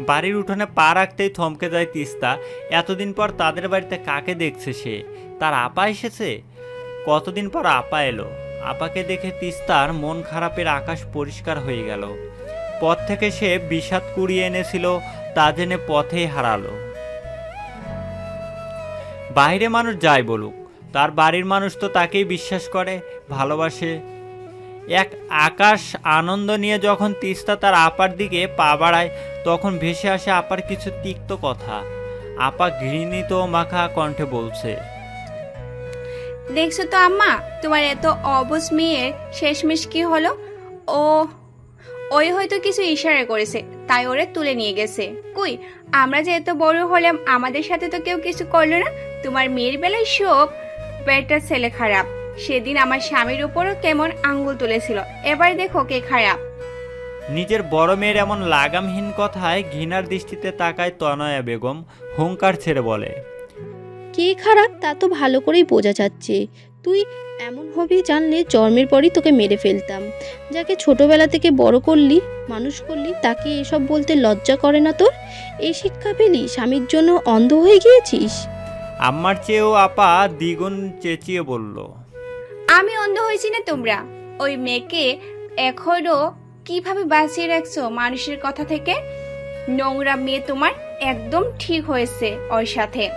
বাড়ির উঠোনে পা রাখতেই থমকে যায় তিস্তা। এতদিন পর তাদের বাড়িতে কাকে দেখছে সে? তার আপা এসেছে? কতদিন পর আপা এলো? আপাকে দেখে তিস্তার মন খারাপের আকাশ পরিষ্কার হয়ে গেল। পথ থেকে সে বিষাদ কুড়িয়ে এনেছিল, তা জেনে পথেই হারালো। বাইরে মানুষ যাই বলুক, তার বাড়ির মানুষ তো তাকেই বিশ্বাস করে, ভালোবাসে এক আকাশ আনন্দ নিয়ে যখন তিস্তা তার আপার দিকে পা বাড়ায়, তখন ভেসে আসে আপার কিছু তিক্ত কথা। আপা ঘৃণিত মাখা কণ্ঠে বলছে, দেখছ তো আম্মা, তোমার এত অবুজ মেয়ের শেষমেশ কি হলো? ও, ওই হয়তো কিছু ইশারা করেছে, তাই ওরে তুলে নিয়ে গেছে। কই, আমরা যে এত বড় হলাম, আমাদের সাথে তো কেউ কিছু করল না? তোমার মেয়ের বেলায় সব বেটার ছেলে খারাপ। সেদিন আমার স্বামীর উপরও কেমন আঙ্গুল তুলেছিল। এবার দেখো কে খারাপ। নিজের বড় মেয়ের এমন লাগামহীন কথায় ঘৃণার দৃষ্টিতে তাকায় তনয়া বেগম হুঙ্কার ছেড়ে বলে কে খারাপ তা তো ভালো করেই বোঝা যাচ্ছে। তুই এমন হবি জানলে জন্মের পরই তোকে মেরে ফেলতাম। যাকে ছোটবেলা থেকে বড় করলি মানুষ করলি তাকে এসব বলতে লজ্জা করে না তোর? এই শিক্ষা পেলি স্বামীর জন্য অন্ধ হয়ে গিয়েছিস? আমার চেয়েও আপা দ্বিগুণ চেঁচিয়ে বলল আমি অন্ধ হয়েছি না তোমরা? ওই মেয়েকে এখনও কীভাবে বাঁচিয়ে রাখছো মানুষের কথা থেকে? নোংরা মেয়ে তোমার একদম ঠিক হয়েছে ওর সাথে।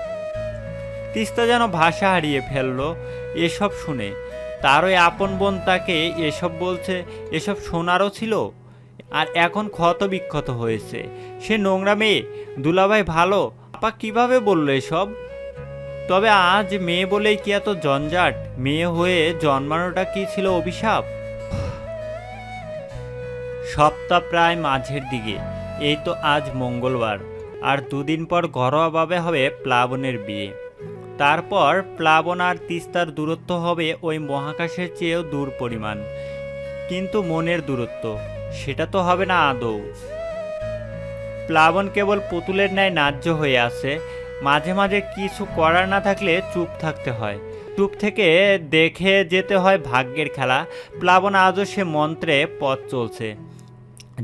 তিস্তা যেন ভাষা হারিয়ে ফেলল, এসব শুনে। তার ওই আপন বোন তাকে এসব বলছে, এসব শোনারও ছিল, আর এখন ক্ষত বিক্ষত হয়েছে। সে নোংরা মেয়ে, দুলাভাই ভালো, আপা কীভাবে বলল এসব? তবে আজ মেয়ে বলেই কি এত জঞ্জাট? মেয়ে হয়ে জন্মানোটা কি ছিল অভিশাপ? সপ্তাহ প্রায় মাঝের দিকে। এই তো আজ মঙ্গলবার। আর দুদিন পর ঘরোয়াভাবে হবে প্লাবনের বিয়ে। তারপর প্লাবন আর তিস্তার দূরত্ব হবে ওই মহাকাশের চেয়েও দূর পরিমাণ। কিন্তু মনের দূরত্ব, সেটা তো হবে না আদৌ। প্লাবন কেবল পুতুলের ন্যায় ন্যায্য হয়ে আছে। মাঝে মাঝে কিছু করার না থাকলে চুপ থাকতে হয়। চুপ থেকে দেখে যেতে হয় ভাগ্যের খেলা। প্লাবন আজও সে মন্ত্রে পথ চলছে।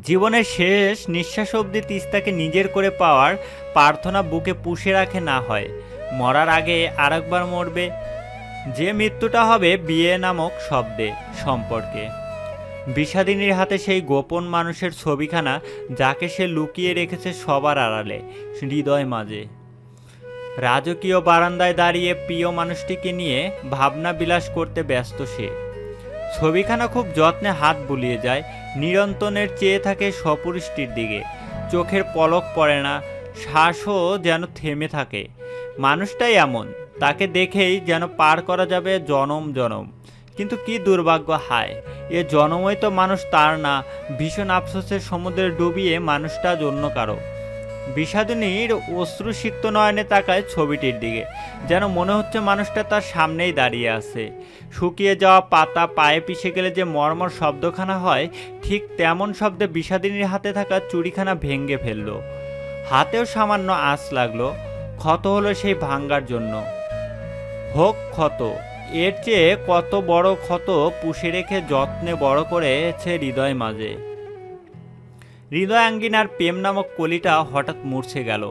জীবনের শেষ নিঃশ্বাস অবধি তিস্তাকে নিজের করে পাওয়ার প্রার্থনা বুকে পুষে রাখে না হয়। মরার আগে আরেকবার মরবে। যে মৃত্যুটা হবে বিয়ে নামক শব্দে সম্পর্কে। বিষাদিনীর হাতে সেই গোপন মানুষের ছবিখানা যাকে সে লুকিয়ে রেখেছে সবার আড়ালে, হৃদয় মাঝে। রাজকীয় বারান্দায় দাঁড়িয়ে প্রিয় মানুষটিকে নিয়ে ভাবনা বিলাস করতে ব্যস্ত সে। ছবিখানা খুব যত্নে হাত বুলিয়ে যায়, নিরন্তনের চেয়ে থাকে সপুরুষটির দিকে। চোখের পলক পড়ে না, শ্বাসও যেন থেমে থাকে। মানুষটাই এমন, তাকে দেখেই যেন পার করা যাবে জনম জনম। কিন্তু কি দুর্ভাগ্য, হায়, এ জনমই তো মানুষ তার না, ভীষণ আফসোসের সমুদ্রে ডুবিয়ে মানুষটা জন্য কারও। বিষাদিনীর অশ্রুসিক্ত নয়নে তাকায় ছবিটির দিকে, যেন মনে হচ্ছে মানুষটা তার সামনেই দাঁড়িয়ে আছে। শুকিয়ে যাওয়া পাতা পায়ে পিষে গেলে যে মর্মর শব্দখানা হয়, ঠিক তেমন শব্দে বিষাদিনীর হাতে থাকা চুরিখানা ভেঙ্গে ফেলল। হাতেও সামান্য আঁচ লাগল, ক্ষত হলো সেই ভাঙ্গার জন্য। হোক ক্ষত, এর চেয়ে কত বড় ক্ষত পুষে রেখে যত্নে বড় করেছে হৃদয় মাঝে। হৃদয় আঙ্গিনার প্রেম নামক কলিটা হঠাৎ মূর্ছে গেল।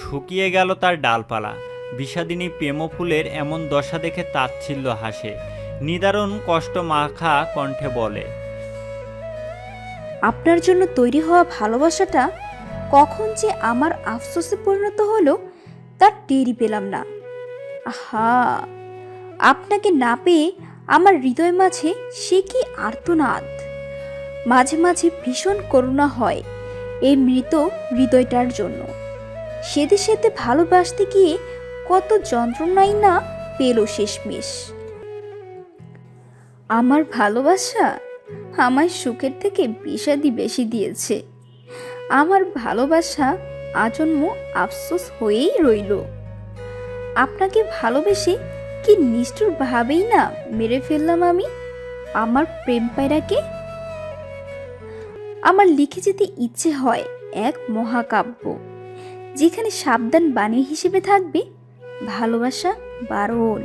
শুকিয়ে গেল তার ডালপালা। বিষাদিনী প্রেম ফুলের এমন দশা দেখে তাচ্ছিল্য হাসে। নিদারুণ কষ্ট মাখা কণ্ঠে বলে, আপনার জন্য তৈরি হওয়া ভালোবাসাটা কখন যে আমার আফসোসে পরিণত হলো, তার টেরই পেলাম না। আহা! আপনাকে না পেয়ে আমার হৃদয় মাঝে সে কি আর্তনাদ? মাঝে মাঝে ভীষণ করুণা হয় এই মৃত হৃদয়টার জন্য। সেদে সেতে ভালোবাসতে গিয়ে কত যন্ত্রণাই না পেল শেষমেশ। আমার ভালোবাসা আমায় সুখের থেকে বিষাদি বেশি দিয়েছে। আমার ভালোবাসা আজন্ম আফসোস হয়েই রইল। আপনাকে ভালোবেসে কি নিষ্ঠুর ভাবেই না মেরে ফেললাম আমি? আমার প্রেম পায়রাকে আমার লিখে যেতে ইচ্ছে হয় এক মহাকাব্য, যেখানে সাবধান বাণী হিসেবে থাকবে ভালোবাসা বারণ।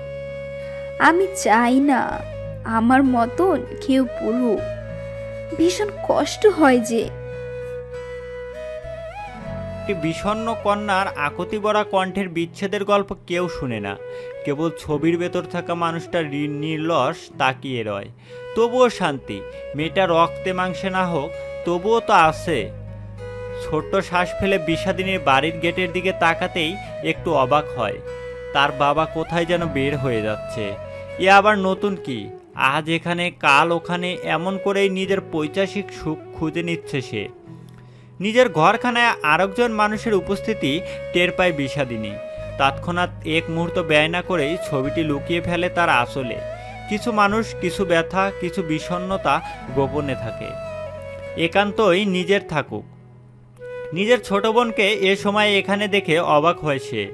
আমি চাই না আমার মতন কেউ পড়ুক। ভীষণ কষ্ট হয় যে বিষণ্ণ কন্যার আকতি বরা কণ্ঠের বিচ্ছেদের গল্প কেউ শুনে না। কেবল ছবির ভেতর থাকা মানুষটা নির্লস তাকিয়ে রয়। তবুও শান্তি, মেয়েটা রক্তে মাংসে না হোক তবুও তো আছে। ছোট্ট শ্বাস ফেলে বিষাদিনীর বাড়ির গেটের দিকে তাকাতেই একটু অবাক হয়। তার বাবা কোথায় যেন বের হয়ে যাচ্ছে। এ আবার নতুন কি? আজ এখানে, কাল ওখানে, এমন করেই নিজের পৈচাসিক সুখ খুঁজে নিচ্ছে সে। নিজের ঘরখানায় আরেকজন মানুষের উপস্থিতি টের পায় বিষাদিনী। তৎক্ষণাৎ এক মুহূর্ত ব্যয় না করেই ছবিটি লুকিয়ে ফেলে তার আসলে। কিছু মানুষ, কিছু ব্যথা, কিছু বিষণ্ণতা গোপনে থাকে। একান্তই নিজের থাকুক। নিজের ছোট বোনকে এ সময় এখানে দেখে অবাক হয় সে।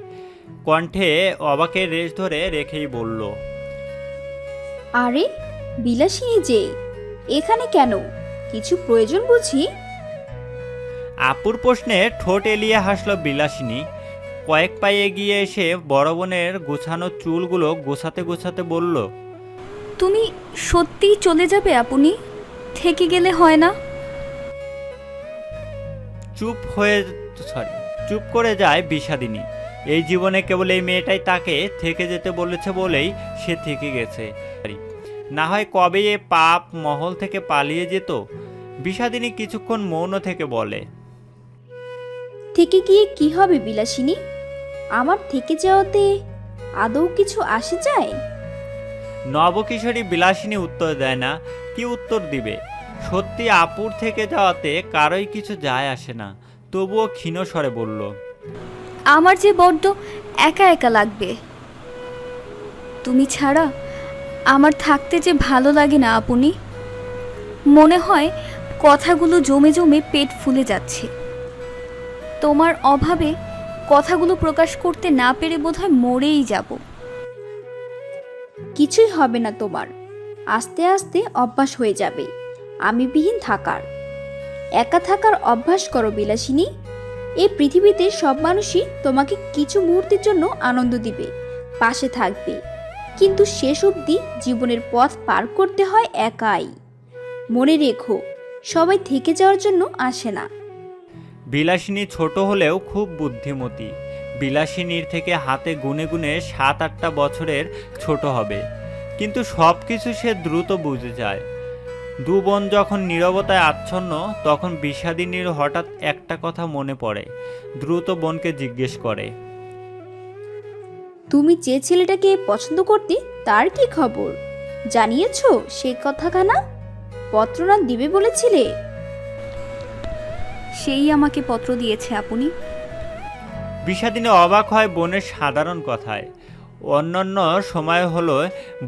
কণ্ঠে অবাকের রেশ ধরে রেখেই বলল আরে বিলাসিনী যে এখানে কেন? কিছু প্রয়োজন বুঝি? আপুর প্রশ্নে ঠোঁট এলিয়ে হাসল বিলাসিনী। কয়েক পায়ে এগিয়ে এসে বড় বোনের গোছানো চুলগুলো গোছাতে গোছাতে বলল তুমি সত্যিই চলে যাবে আপনি? থেকে গেলে হয় না? চুপ হয়ে সরি চুপ করে যায় বিষাদিনী। এই জীবনে কেবল এই মেয়েটাই তাকে থেকে যেতে বলেছে বলেই সে থেকে গেছে। না হয় কবে এ পাপ মহল থেকে পালিয়ে যেত? বিষাদিনী কিছুক্ষণ মৌন থেকে বলে থেকে গিয়ে কি হবে বিলাসিনী? আমার থেকে যাওয়াতে আদৌ কিছু আসে যায়? নবকিশোরী বিলাসিনী উত্তর দেয় না কি উত্তর দিবে? সত্যি আপুর থেকে যাওয়াতে কারোই কিছু যায় আসে না। তবুও ক্ষীণ স্বরে বলল, আমার যে বড্ড একা একা লাগবে। তুমি ছাড়া আমার থাকতে যে ভালো লাগে না, আপনি। মনে হয় কথাগুলো জমে জমে পেট ফুলে যাচ্ছে। তোমার অভাবে কথাগুলো প্রকাশ করতে না পেরে বোধহয় মরেই যাব। কিছুই হবে না তোমার। আস্তে আস্তে অভ্যাস হয়ে যাবে। আমি বিহীন থাকার। একা থাকার অভ্যাস করো বিলাসিনী। এই পৃথিবীতে সব মানুষই তোমাকে কিছু মুহূর্তের জন্য আনন্দ দিবে, পাশে থাকবে। কিন্তু শেষ অবধি জীবনের পথ পার করতে হয় একাই। মনে রেখো, সবাই থেকে যাওয়ার জন্য আসে না। বিলাসিনী ছোট হলেও খুব বুদ্ধিমতী। বিলাসিনীর থেকে হাতে গুনে গুনে সাত আটটা বছরের ছোট হবে। কিন্তু সব কিছু সে দ্রুত বুঝে যায়। দু বোন যখন নীরবতায় আচ্ছন্ন তখন বিষাদিনীর হঠাৎ একটা কথা মনে পড়ে। দ্রুত বোনকে জিজ্ঞেস করে। তুমি যে ছেলেটাকে পছন্দ করতে তার কি খবর? জানিয়েছো সে কথাখানা? পত্রনা দিবে বলেছিলে। সেই আমাকে পত্র দিয়েছে আপনি। বিষাদিনী অবাক হয় বোনের সাধারণ কথায়। অন্যান্য সময় হলো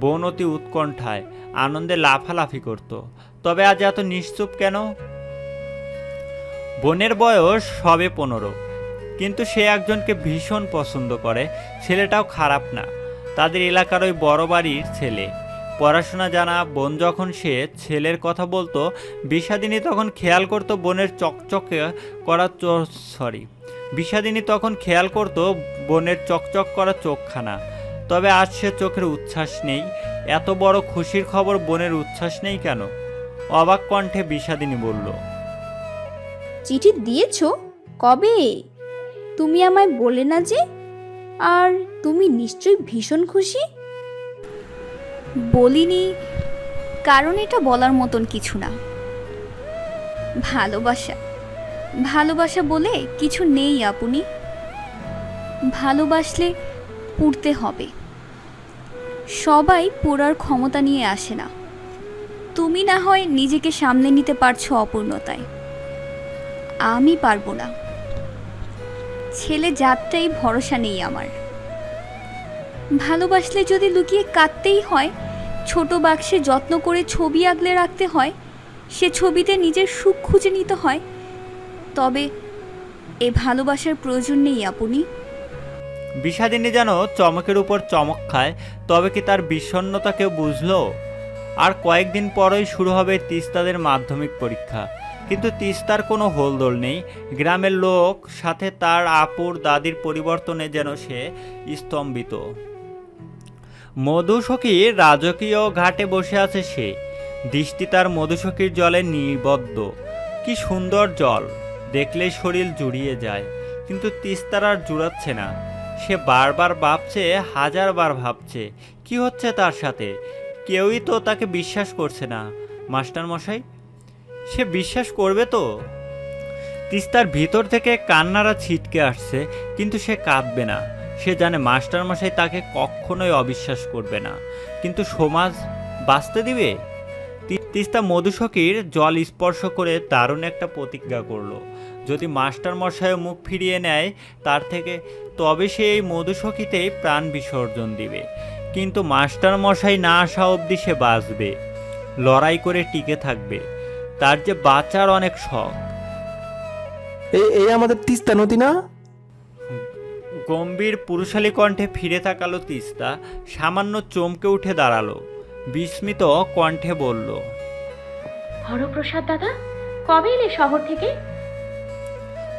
বোন অতি উৎকণ্ঠায়, আনন্দে লাফালাফি করত। তবে আজ এত নিশ্চুপ কেন? বোনের বয়স সবে পনেরো, কিন্তু সে একজনকে ভীষণ পছন্দ করে, ছেলেটাও খারাপ না। তাদের এলাকার ওই বড় বাড়ির ছেলে। পড়াশোনা জানা বোন যখন সে ছেলের কথা বলতো, বিষাদিনী তখন খেয়াল করতো বোনের চকচকে করা সরি বিষাদিনী তখন খেয়াল করত বোনের চকচক করা চোখখানা। তবে আজ সে চোখের উচ্ছ্বাস নেই। এত বড় খুশির খবর বোনের উচ্ছ্বাস নেই কেন? অবাক কণ্ঠে বিষাদিনী বলল চিঠি দিয়েছ? কবে? তুমি আমায় বলে না যে? আর তুমি নিশ্চয়ই ভীষণ খুশি? বলিনি কারণ এটা বলার মতন কিছু না। ভালোবাসা ভালোবাসা বলে কিছু নেই আপনি। ভালোবাসলে পুড়তে হবে। সবাই পোড়ার ক্ষমতা নিয়ে আসে না। তুমি না হয় নিজেকে সামলে নিতে পারছ অপূর্ণতায়। আমি পারব না। ছেলে জাতটাই ভরসা নেই আমার। ভালোবাসলে যদি লুকিয়ে কাঁদতেই হয়, ছোট বাক্সে যত্ন করে ছবি আগলে রাখতে হয়, সে ছবিতে নিজের সুখ খুঁজে নিতে হয়, তবে এ ভালোবাসার প্রয়োজন নেই, আপনি। বিষাদিনী যেন চমকের উপর চমক খায়, তবে কি তার বিষণ্ণতা কেউ বুঝলো? আর কয়েকদিন পরই শুরু হবে তিস্তাদের মাধ্যমিক পরীক্ষা। কিন্তু তিস্তার কোনো হোলদোল নেই। গ্রামের লোক সাথে তার আপুর দাদির পরিবর্তনে যেন সে স্তম্ভিত। মধুসখীর রাজকীয় ঘাটে বসে আছে সে। দৃষ্টি তার মধুসখীর জলে নিবদ্ধ। কি সুন্দর জল। দেখলেই শরীর জুড়িয়ে যায়। কিন্তু তিস্তার আর জুড়াচ্ছে না। সে বারবার ভাবছে, হাজারবার ভাবছে। কি হচ্ছে তার সাথে? কেউই তো তাকে বিশ্বাস করছে না। মাস্টার মশাই, সে বিশ্বাস করবে তো? তিস্তার ভিতর থেকে কান্নারা ছিটকে আসছে, কিন্তু সে কাঁদবে না। সে জানে মাস্টার মশাই তাকে কখনোই অবিশ্বাস করবে না। কিন্তু সমাজ বাঁচতে দিবে? তিস্তা মধুসখীর জল স্পর্শ করে দারুণ একটা প্রতিজ্ঞা করল। যদি মাস্টার মশাইও মুখ ফিরিয়ে নেয়, তার থেকে তবে সে এই মধুসখীতেই প্রাণ বিসর্জন দিবে। কিন্তু মাস্টার মশাই না আসা অবধি সে বাঁচবে। লড়াই করে টিকে থাকবে। তার যে বাঁচার অনেক শখ। এই এই আমাদের তিস্তা নদী না? গম্ভীর পুরুষালী কণ্ঠে ফিরে তাকালো তিস্তা। সামান্য চমকে উঠে দাঁড়াল। বিস্মিত কণ্ঠে বলল হরপ্রসাদ দাদা কবে এলে শহর থেকে?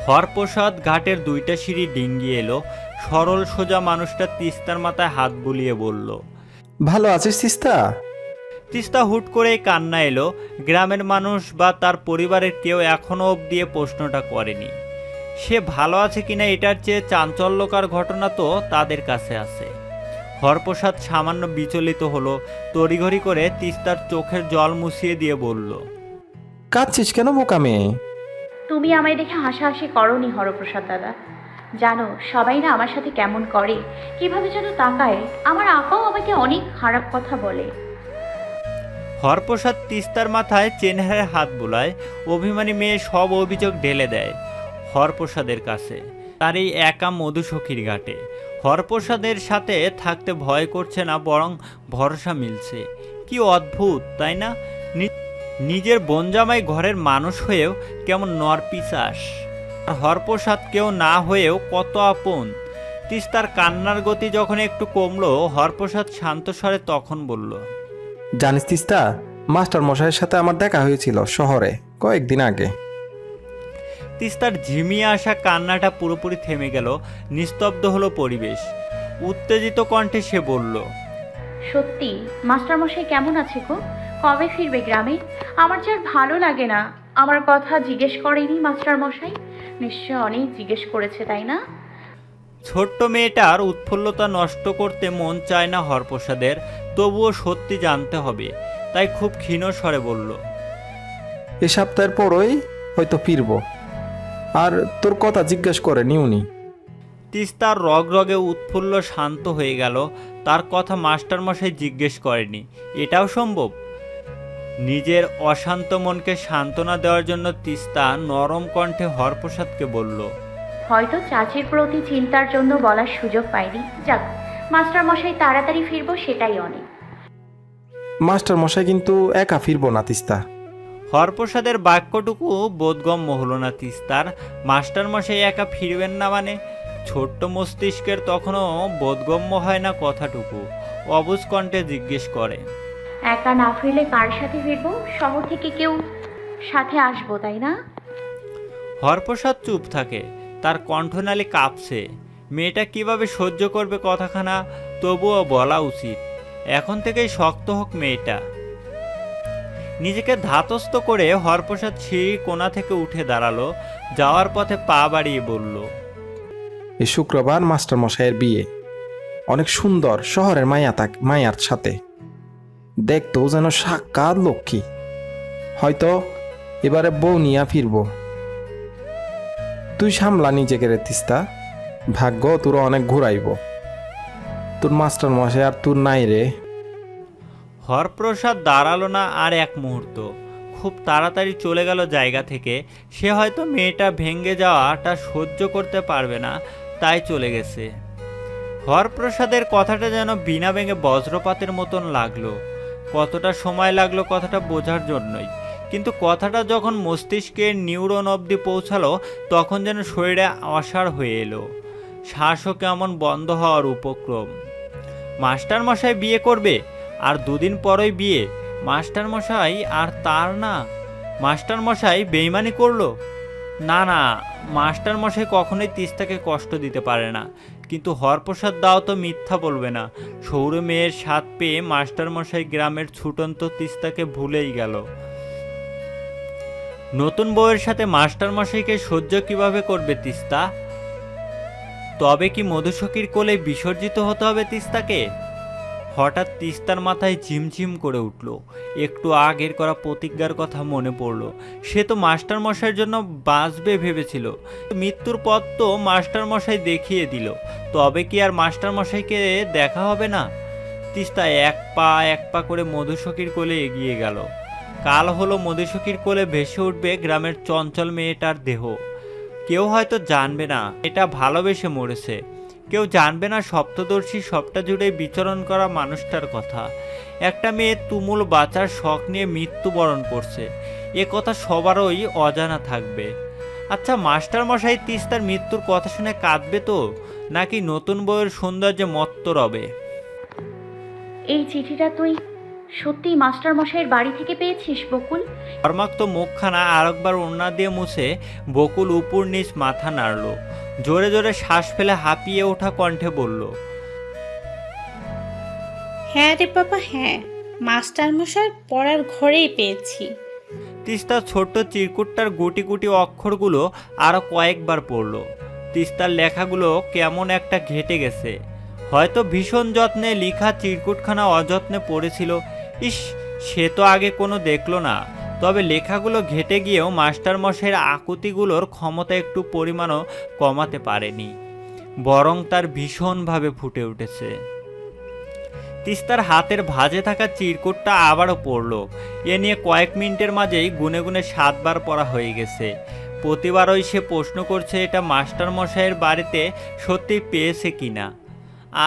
হরপ্রসাদ ঘাটের দুইটা সিঁড়ি ডিঙ্গি এলো। সরল সোজা মানুষটা তিস্তার মাথায় হাত বুলিয়ে বলল ভালো আছিস তিস্তা? তিস্তা হুট করেই কান্না এলো। গ্রামের মানুষ বা তার পরিবারের কেউ এখনও অবধি প্রশ্নটা করেনি। সে ভালো আছে কিনা এটার চেয়ে চাঞ্চল্যকার ঘটনা তো তাদের কাছে আছে। হরপ্রসাদ সামান্য বিচলিত হলো তড়িঘড়ি করে তিস্তার চোখের জল মুছিয়ে দিয়ে বলল কাঁদছিস কেন বোকা মেয়ে? তুমি আমায় দেখে হাসাহাসি করনি হরপ্রসাদ দাদা। জানো, সবাই না আমার সাথে কেমন করে, কীভাবে যেন তাকায়, আমার আপাও আমাকে অনেক খারাপ কথা বলে। হরপ্রসাদ তিস্তার মাথায় চেনহারের হাত বোলায়, অভিমানী মেয়ে সব অভিযোগ ঢেলে দেয় হরপ্রসাদের কাছে। তার এই একা মধুসখীর ঘাটে। হরপ্রসাদের সাথে থাকতে ভয় করছে না, বরং ভরসা মিলছে। কি অদ্ভুত, তাই না? নি- নিজের বনজামাই ঘরের মানুষ হয়েও কেমন নরপিচাস আর হরপ্রসাদ কেউ না হয়েও কত আপন। তিস্তার কান্নার গতি যখন একটু কমলো হরপ্রসাদ শান্ত স্বরে তখন বলল জানিস তিস্তা মাস্টার মশাইয়ের সাথে আমার দেখা হয়েছিল শহরে কয়েকদিন আগে। তিস্তার ঝিমিয়ে আসা কান্নাটা পুরোপুরি থেমে গেল নিস্তব্ধ হলো পরিবেশ। উত্তেজিত কণ্ঠে সে বলল সত্যি মাস্টারমশাই কেমন আছে গো? কবে ফিরবে গ্রামে? আমার যে আর ভালো লাগে না। আমার কথা জিজ্ঞেস করেনি মাস্টারমশাই? নিশ্চয় অনেক জিজ্ঞেস করেছে তাই না? ছোট্ট মেয়েটার উৎফুল্লতা নষ্ট করতে মন চায় না হরপ্রসাদের। তবুও সত্যি জানতে হবে। তাই খুব ক্ষীণ স্বরে বলল এ সপ্তাহের পরই হয়তো ফিরব। আর তোর কথা জিজ্ঞেস করে নিউনি তিস্তার রগরগে উৎফুল্ল শান্ত হয়ে গেল। তার কথা মাস্টারমশাই জিজ্ঞেস করেনি। এটাও সম্ভব? নিজের অশান্ত মনকে সান্ত্বনা দেওয়ার জন্য তিস্তা নরম কণ্ঠে হরপ্রসাদকে বলল হয়তো চাচির প্রতি চিন্তার জন্য বলার সুযোগ পাইনি। যাক মাস্টারমশাই তাড়াতাড়ি ফিরবো সেটাই অনেক। মাস্টার মশাই কিন্তু একা ফিরবো না তিস্তা। হরপ্রসাদের বাক্যটুকু বোধগম্য হলো না তিস্তার। মাস্টারমশাই একা ফিরবেন না মানে? ছোট্ট মস্তিষ্কের তখনও বোধগম্য হয় না কথাটুকু। অবুজ কণ্ঠে জিজ্ঞেস করে একা না ফিরলে কার সাথে ফিরবো? শহর থেকে কেউ সাথে আসব তাই না? হরপ্রসাদ চুপ থাকে। তার কণ্ঠনালী কাঁপছে। মেয়েটা কীভাবে সহ্য করবে কথাখানা তবুও বলা উচিত। এখন থেকেই শক্ত হোক মেয়েটা। নিজেকে ধাতস্থ করে হরপ্রসাদ সিঁড়ি কোণা থেকে উঠে দাঁড়াল যাওয়ার পথে পা বাড়িয়ে বলল এই শুক্রবার মাস্টার মশাইয়ের বিয়ে। অনেক সুন্দর শহরের মায়া তাক মায়ার সাথে। দেখতেও যেন সাক্ষাৎ লক্ষ্মী। হয়তো এবারে বউ নিয়া ফিরব। তুই সামলা নিজেকে রে তিস্তা। ভাগ্য তোর অনেক ঘুরাইব। তোর মাস্টার মশাই আর তোর নাই রে। হরপ্রসাদ দাঁড়াল না আর এক মুহূর্ত। খুব তাড়াতাড়ি চলে গেল জায়গা থেকে। সে হয়তো মেয়েটা ভেঙে যাওয়াটা সহ্য করতে পারবে না, তাই চলে গেছে। হরপ্রসাদের কথাটা যেন বিনা ভেঙে বজ্রপাতের মতন লাগল। কতটা সময় লাগল কথাটা বোঝার জন্যই। কিন্তু কথাটা যখন মস্তিষ্কের নিউরন অবধি পৌঁছালো, তখন যেন শরীরে অসাড় হয়ে এলো। শ্বাসও কেমন বন্ধ হওয়ার উপক্রম। মাস্টার মশাই বিয়ে করবে? আর দুদিন পরই বিয়ে? মাস্টার মশাই আর তার না? মাস্টার মশাই বেইমানি করল? না না মাস্টার মশাই কখনোই তিস্তাকে কষ্ট দিতে পারে না। কিন্তু হরপ্রসাদ দাও তো মিথ্যা বলবে না। সৌর মেয়ের স্বাদ পেয়ে মাস্টারমশাই গ্রামের ছুটন্ত তিস্তাকে ভুলেই গেল। নতুন বউয়ের সাথে মাস্টারমশাইকে সহ্য কীভাবে করবে তিস্তা? তবে কি মধুসখীর কোলে বিসর্জিত হতে হবে তিস্তাকে? হঠাৎ তিস্তার মাথায় ঝিমঝিম করে উঠল। একটু আগের করা প্রতিজ্ঞার কথা মনে পড়ল। সে তো মাস্টার মশাইয়ের জন্য বাঁচবে ভেবেছিল। মৃত্যুর পথ তো মাস্টার মশাই দেখিয়ে দিল। তবে কি আর মাস্টার মশাইকে দেখা হবে না? তিস্তা এক পা এক পা করে মধুসখীর কোলে এগিয়ে গেল। কাল হলো মধুসখীর কোলে ভেসে উঠবে গ্রামের চঞ্চল মেয়েটার দেহ। কেউ হয়তো জানবে না, এটা ভালোবেসে মরেছে। কেউ জানবে না সপ্তদর্শী সবটা জুড়ে বিচরণ করা মানুষটার কথা। একটা মেয়ে তুমুল বাঁচার শখ নিয়ে মৃত্যুবরণ করছে। এ কথা সবারই অজানা থাকবে। আচ্ছা মাস্টার মশাই তিস্তার মৃত্যুর কথা শুনে কাঁদবে তো? নাকি নতুন বইয়ের সৌন্দর্যে মত্ত রবে? এই চিঠিটা তুই সত্যি মাস্টার মশাইয়ের বাড়ি থেকে পেয়েছিস বকুল? ধর্মাক্ত মুখখানা আরেকবার ওড়না দিয়ে মুছে বকুল উপর নিচ মাথা নাড়ল। জোরে জোরে শ্বাস ফেলে হাঁপিয়ে ওঠা কণ্ঠে বলল হ্যাঁ রে বাবা হ্যাঁ মাস্টার মশাই পড়ার ঘরেই পেয়েছি। তিস্তার ছোট্ট চিরকুটটার গুটি গুটি অক্ষরগুলো আরও কয়েকবার পড়ল। তিস্তার লেখাগুলো কেমন একটা ঘেটে গেছে। হয়তো ভীষণ যত্নে লিখা চিরকুটখানা অযত্নে পড়েছিল। ইস সে তো আগে কোনো দেখল না। তবে লেখাগুলো ঘেটে গিয়েও মাস্টার মশাইয়ের আকুতিগুলোর ক্ষমতা একটু পরিমাণও কমাতে পারেনি। বরং তার ভীষণভাবে ফুটে উঠেছে। তিস্তার হাতের ভাঁজে থাকা চিরকুটটা আবারও পড়ল। এ নিয়ে কয়েক মিনিটের মাঝেই গুনে গুনে সাতবার পড়া হয়ে গেছে। প্রতিবারই সে প্রশ্ন করছে, এটা মাস্টার মশাইয়ের বাড়িতে সত্যি পেয়েছে কিনা?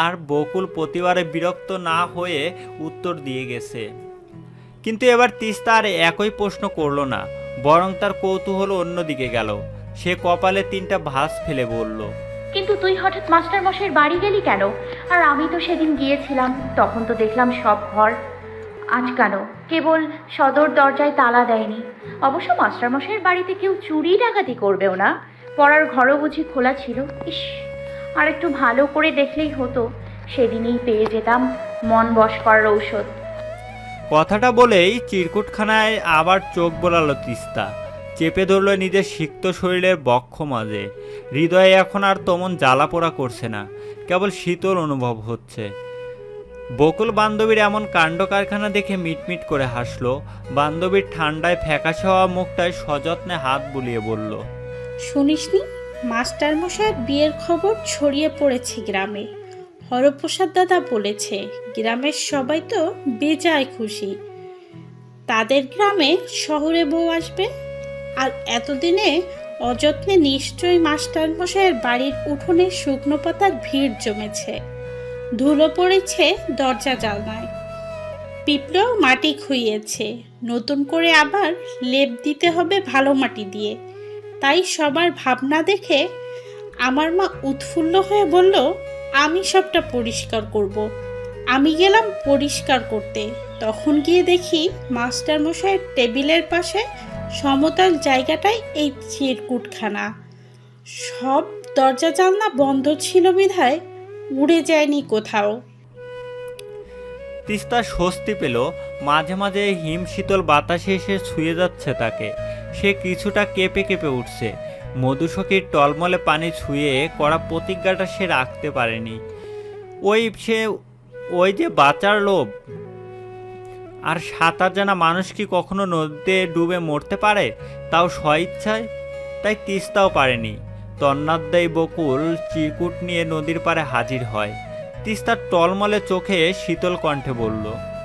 আর বকুল প্রতিবারে বিরক্ত না হয়ে উত্তর দিয়ে গেছে কিন্তু এবার তিস্তা আর একই প্রশ্ন করল না, বরং তার কৌতূহল অন্যদিকে গেল। সে কপালে তিনটা ভাস ফেলে বলল, কিন্তু তুই হঠাৎ মাস্টার মশাইয়ের বাড়ি গেলি কেন? আর আমি তো সেদিন গিয়েছিলাম, তখন তো দেখলাম সব ঘর। আটকানো কেবল সদর দরজায় তালা দেয়নি। অবশ্য মাস্টার মশাইয়ের বাড়িতে কেউ চুরি ডাকাতি করবেও না। পড়ার ঘরও বুঝি খোলা ছিল। ইস আর একটু ভালো করে দেখলেই হতো। সেদিনই পেয়ে যেতাম মন বশ করার ঔষধ। কথাটা বলেই চিরকুটখানায় আবার চোখ বোলালো তিস্তা। চেপে ধরল নিজের সিক্ত শরীরের বক্ষ মাঝে। হৃদয়ে এখন আর তেমন জ্বালা পোড়া করছে না, কেবল শীতল অনুভব হচ্ছে। বকুল বান্ধবীর এমন কাণ্ড কারখানা দেখে মিটমিট করে হাসলো। বান্ধবীর ঠান্ডায় ফ্যাকাশে হওয়া মুখটায় সযত্নে হাত বুলিয়ে বলল, শুনিসনি মাস্টার মশাইয়ের বিয়ের খবর ছড়িয়ে পড়েছে গ্রামে। হরপ্রসাদ দাদা বলেছে, গ্রামের সবাই তো বেজায় খুশি। তাদের গ্রামে শহরে বউ আসবে আর এতদিনে অযত্নে নিশ্চয়ই মাস্টার মশাইয়ের বাড়ির উঠোনে শুকনো পাতার ভিড় জমেছে। ধুলো পড়েছে দরজা জালনায় পিঁপড়েও মাটি খুইয়েছে। নতুন করে আবার লেপ দিতে হবে ভালো মাটি দিয়ে। তাই সবার ভাবনা দেখে আমার মা উৎফুল্ল হয়ে বলল আমি সবটা পরিষ্কার করব। আমি গেলাম পরিষ্কার করতে। তখন গিয়ে দেখি মাস্টার মশাইয়ের টেবিলের পাশে সমতল জায়গাটায় এই চিরকুটখানা। সব দরজা জানলা বন্ধ ছিল বিধায় উড়ে যায়নি কোথাও। তিস্তা স্বস্তি পেল, মাঝে মাঝে হিম শীতল বাতাসে এসে ছুঁয়ে যাচ্ছে তাকে। সে কিছুটা কেঁপে কেঁপে উঠছে। মধুসখীর টলমলে পানি ছুঁয়ে করা প্রতিজ্ঞাটা সে রাখতে পারেনি। ওই সে, ওই যে বাঁচার লোভ। আর সাঁতার জানা মানুষ কি কখনো নদীতে ডুবে মরতে পারে? তাও স্বইচ্ছায়? তাই তিস্তাও পারেনি। তন্নাদ্দায়ী বকুল চিরকুট নিয়ে নদীর পাড়ে হাজির হয়। তিস্তার টলমলে চোখে শীতল কণ্ঠে বলল